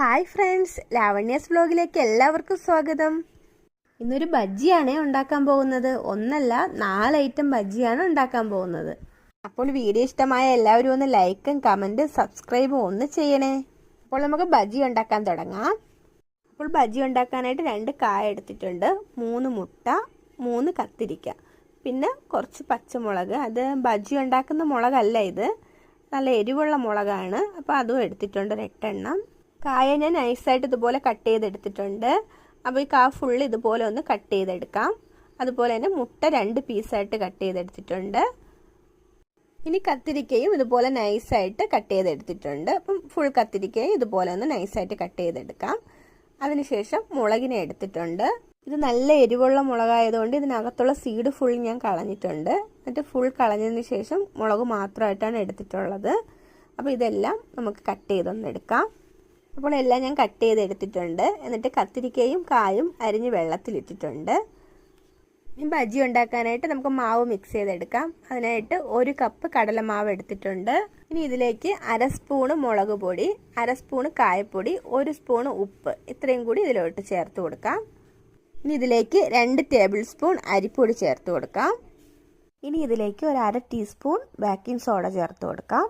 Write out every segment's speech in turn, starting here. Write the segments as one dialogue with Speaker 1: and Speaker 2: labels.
Speaker 1: Hi friends ലാവണ്യാസ് വ്ലോഗിലേക്ക് എല്ലാവർക്കും സ്വാഗതം. ഇന്നൊരു ബജ്ജിയാണ് ഉണ്ടാക്കാൻ പോകുന്നത്. ഒന്നല്ല നാല് ഐറ്റം ബജ്ജിയാണ് ഉണ്ടാക്കാൻ പോകുന്നത്. അപ്പോൾ വീഡിയോ ഇഷ്ടമായ എല്ലാവരും ഒന്ന് ലൈക്കും കമന്റും സബ്സ്ക്രൈബും ഒന്ന് ചെയ്യണേ. അപ്പോൾ നമുക്ക് ബജ്ജി ഉണ്ടാക്കാൻ തുടങ്ങാം. അപ്പോൾ ബജ്ജി ഉണ്ടാക്കാനായിട്ട് രണ്ട് കായ എടുത്തിട്ടുണ്ട്. മൂന്ന് മുട്ട മൂന്ന് കത്തിരിക്ക. പിന്നെ കുറച്ച് പച്ചമുളക്. അത് ബജ്ജി ഉണ്ടാക്കുന്ന മുളകല്ല ഇത്. നല്ല എരിവുള്ള മുളകാണ്. അപ്പോൾ അതും എടുത്തിട്ടുണ്ട് ഒരു എട്ടെണ്ണം. കായ ഞാൻ നൈസായിട്ട് ഇതുപോലെ കട്ട് ചെയ്തെടുത്തിട്ടുണ്ട്. അപ്പോൾ ഈ കാ ഫുള്ള് ഇതുപോലെ ഒന്ന് കട്ട് ചെയ്തെടുക്കാം. അതുപോലെ തന്നെ മുട്ട രണ്ട് പീസായിട്ട് കട്ട് ചെയ്തെടുത്തിട്ടുണ്ട്. ഇനി കത്തിരിക്കയും ഇതുപോലെ നൈസായിട്ട് കട്ട് ചെയ്തെടുത്തിട്ടുണ്ട്. അപ്പം ഫുൾ കത്തിരിക്കയും ഇതുപോലെ ഒന്ന് നൈസായിട്ട് കട്ട് ചെയ്തെടുക്കാം. അതിനുശേഷം മുളകിനെ എടുത്തിട്ടുണ്ട്. ഇത് നല്ല എരിവുള്ള മുളകായതുകൊണ്ട് ഇതിനകത്തുള്ള സീഡ് ഫുൾ ഞാൻ കളഞ്ഞിട്ടുണ്ട്. എന്നിട്ട് ഫുൾ കളഞ്ഞതിന് ശേഷം മുളക് മാത്രമായിട്ടാണ് എടുത്തിട്ടുള്ളത്. അപ്പോൾ ഇതെല്ലാം നമുക്ക് കട്ട് ചെയ്തൊന്ന് എടുക്കാം അപ്പോൾ എല്ലാം ഞാൻ കട്ട് ചെയ്തെടുത്തിട്ടുണ്ട്. എന്നിട്ട് കത്തിരിക്കയും കായും അരിഞ്ഞ് വെള്ളത്തിലിട്ടിട്ടുണ്ട്. ഇനി ബജി ഉണ്ടാക്കാനായിട്ട് നമുക്ക് മാവ് മിക്സ് ചെയ്തെടുക്കാം. അതിനായിട്ട് ഒരു കപ്പ് കടലമാവ് എടുത്തിട്ടുണ്ട്. ഇനി ഇതിലേക്ക് അര സ്പൂണ് മുളക് പൊടി അര സ്പൂണ് കായപ്പൊടി ഒരു സ്പൂണ് ഉപ്പ് ഇത്രയും കൂടി ഇതിലോട്ട് ചേർത്ത് കൊടുക്കാം. ഇനി ഇതിലേക്ക് രണ്ട് ടേബിൾ സ്പൂൺ അരിപ്പൊടി ചേർത്ത് കൊടുക്കാം. ഇനി ഇതിലേക്ക് ഒരു അര ടീസ്പൂൺ ബേക്കിംഗ് സോഡ ചേർത്ത് കൊടുക്കാം.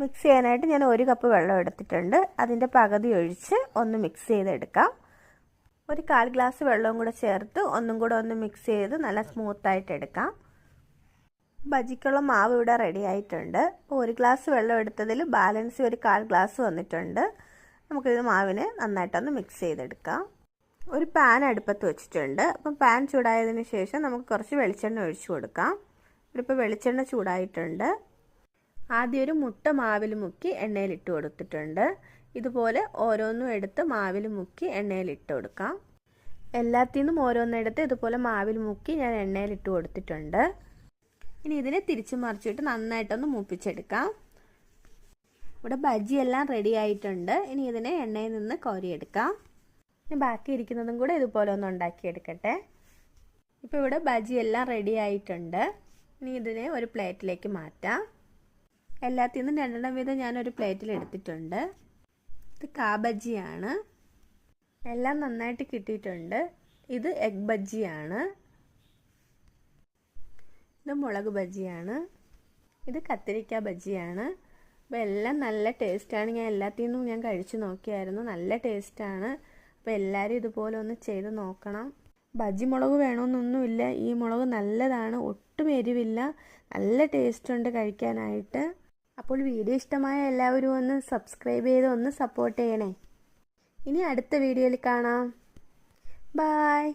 Speaker 1: മിക്സ് ചെയ്യാനായിട്ട് ഞാൻ ഒരു കപ്പ് വെള്ളം എടുത്തിട്ടുണ്ട്. അതിന്റെ പകുതി ഒഴിച്ച് ഒന്ന് മിക്സ് ചെയ്തെടുക്കാം. ഒരു കാൽ ഗ്ലാസ് വെള്ളവും കൂടെ ചേർത്ത് ഒന്നും കൂടെ ഒന്ന് മിക്സ് ചെയ്ത് നല്ല സ്മൂത്തായിട്ട് എടുക്കാം. ബജിക്കുള്ള മാവ് ഇവിടെ റെഡി ആയിട്ടുണ്ട്. ഒരു ഗ്ലാസ് വെള്ളം എടുത്തതിൽ ബാലൻസ് ഒരു കാൽ ഗ്ലാസ് വന്നിട്ടുണ്ട്. നമുക്കിത് മാവിനെ നന്നായിട്ടൊന്ന് മിക്സ് ചെയ്തെടുക്കാം. ഒരു പാൻ അടുപ്പത്ത് വെച്ചിട്ടുണ്ട്. അപ്പം പാൻ ചൂടായതിന് ശേഷം നമുക്ക് കുറച്ച് വെളിച്ചെണ്ണ ഒഴിച്ചു കൊടുക്കാം. ഇവിടെ ഇപ്പോൾ വെളിച്ചെണ്ണ ചൂടായിട്ടുണ്ട്. ആദ്യം ഒരു മുട്ട മാവിൽ മുക്കി എണ്ണയിൽ ഇട്ട് കൊടുത്തിട്ടുണ്ട്. ഇതുപോലെ ഓരോന്നും എടുത്ത് മാവിൽ മുക്കി എണ്ണയിൽ ഇട്ട് കൊടുക്കാം. എല്ലാത്തിൽ നിന്നും ഓരോന്നെടുത്ത് ഇതുപോലെ മാവിൽ മുക്കി ഞാൻ എണ്ണയിൽ ഇട്ട് കൊടുത്തിട്ടുണ്ട്. ഇനി ഇതിനെ തിരിച്ചു മറിച്ചിട്ട് നന്നായിട്ടൊന്ന് മൂപ്പിച്ചെടുക്കാം. ഇവിടെ ബജിയെല്ലാം എല്ലാം റെഡി ആയിട്ടുണ്ട്. ഇനി ഇതിനെ എണ്ണയിൽ നിന്ന് കോരിയെടുക്കാം. ഇനി ബാക്കി ഇരിക്കുന്നതും കൂടെ ഇതുപോലെ ഒന്ന് ഉണ്ടാക്കിയെടുക്കട്ടെ. ഇപ്പോൾ ഇവിടെ ബജിയെല്ലാം എല്ലാം റെഡി ആയിട്ടുണ്ട്. ഇനി ഇതിനെ ഒരു പ്ലേറ്റിലേക്ക് മാറ്റാം. എല്ലാത്തിൽ നിന്നും രണ്ടെണ്ണം വീതം ഞാനൊരു പ്ലേറ്റിൽ എടുത്തിട്ടുണ്ട്. ഇത് കാബജിയാണ്. എല്ലാം നന്നായിട്ട് കിട്ടിയിട്ടുണ്ട്. ഇത് എഗ് ബജ്ജിയാണ് ഇത് മുളക് ബജ്ജിയാണ് ഇത് കത്തിരിക്ക ബജ്ജിയാണ് അപ്പോൾ എല്ലാം നല്ല ടേസ്റ്റാണ്. ഞാൻ എല്ലാത്തിൽ നിന്നും ഞാൻ കഴിച്ചു നോക്കിയായിരുന്നു. നല്ല ടേസ്റ്റാണ്. അപ്പോൾ എല്ലാവരും ഇതുപോലെ ഒന്ന് ചെയ്ത് നോക്കണം. ബജ്ജി മുളക് വേണമെന്നൊന്നുമില്ല ഈ മുളക് നല്ലതാണ്. ഒട്ടും എരിവില്ല. നല്ല ടേസ്റ്റുണ്ട് കഴിക്കാനായിട്ട്. അപ്പോൾ വീഡിയോ ഇഷ്ടമായ എല്ലാവരും ഒന്ന് സബ്സ്ക്രൈബ് ചെയ്ത് ഒന്ന് സപ്പോർട്ട് ചെയ്യണേ. ഇനി അടുത്ത വീഡിയോയിൽ കാണാം. ബായ്